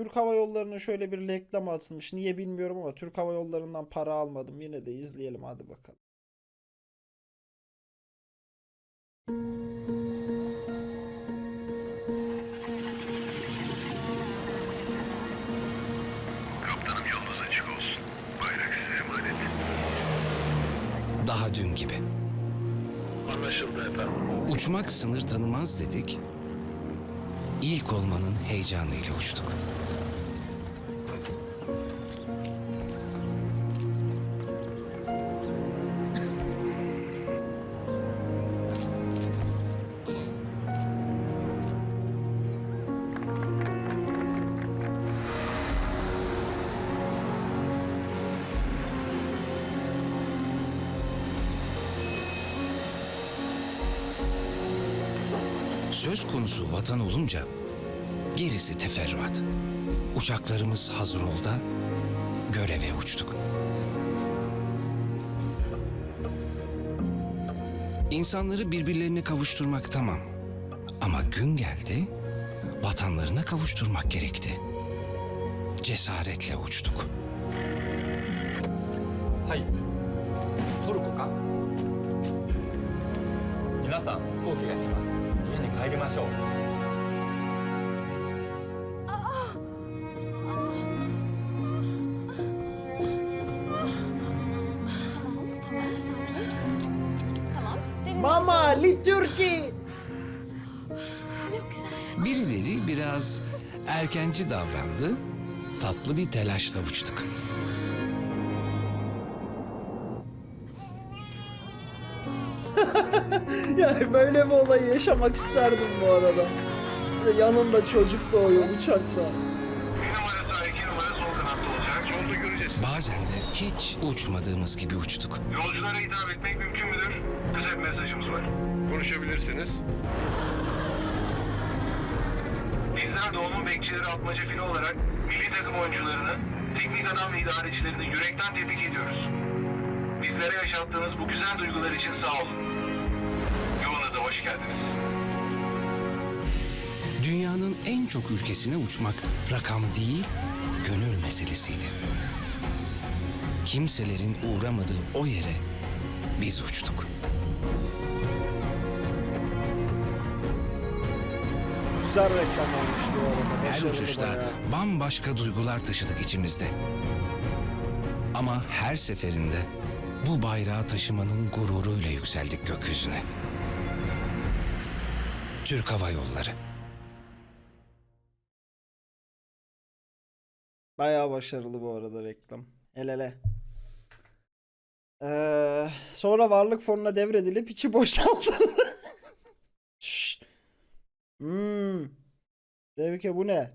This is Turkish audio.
Türk Hava Yolları'nın şöyle bir reklam atılmış. Niye bilmiyorum ama Türk Hava Yolları'ndan para almadım. Yine de izleyelim hadi bakalım. Kaptanım yolunuz açık olsun. Bayrak size emanet. Daha dün gibi. Anlaşıldı efendim. Uçmak sınır tanımaz dedik. İlk olmanın heyecanıyla uçtuk. Söz konusu vatan olunca gerisi teferruat. Uçaklarımız hazır oldu, göreve uçtuk. İnsanları birbirlerine kavuşturmak tamam. Ama gün geldi, vatanlarına kavuşturmak gerekti. Cesaretle uçtuk. Tayyip, Toruko ka? Minasan, koki ga kimasu. さん飛行機が来ます家に帰りましょう Tamam, sakin. Tamam. Derin Mama Li Türkiye. Çok güzel. Birileri biraz erkenci davrandı, tatlı bir telaşla uçtuk. Yani böyle bir olayı yaşamak isterdim bu arada. De Yanında çocuk doğuyor uçakta. Bir numara sağ, iki numara sol kanatta olacak. Yolda göreceğiz. Bazen de hiç uçmadığımız gibi uçtuk. Yolculara hitap etmek mümkün müdür? Kısa bir mesajımız var. Konuşabilirsiniz. Bizler doğunun bekçileri atmaca fili olarak milli takım oyuncularını, teknik adam ve idarecilerini yürekten tebrik ediyoruz. Bizlere yaşattığınız bu güzel duygular için sağ olun. Yolunuza hoş geldiniz. Dünyanın en çok ülkesine uçmak rakam değil, gönül meselesiydi. Kimselerin uğramadığı o yere biz uçtuk. Güzel reklam olmuş bu arada. Her Başarılı uçuşta bayağı. bambaşka duygular taşıdık içimizde. Ama her seferinde bu bayrağı taşımanın gururuyla yükseldik gökyüzüne. Türk Hava Yolları. Bayağı başarılı bu arada reklam. El ele. Ee, sonra varlık fonuna devredilip içi boşaltıldı. Hmm. Devke bu ne?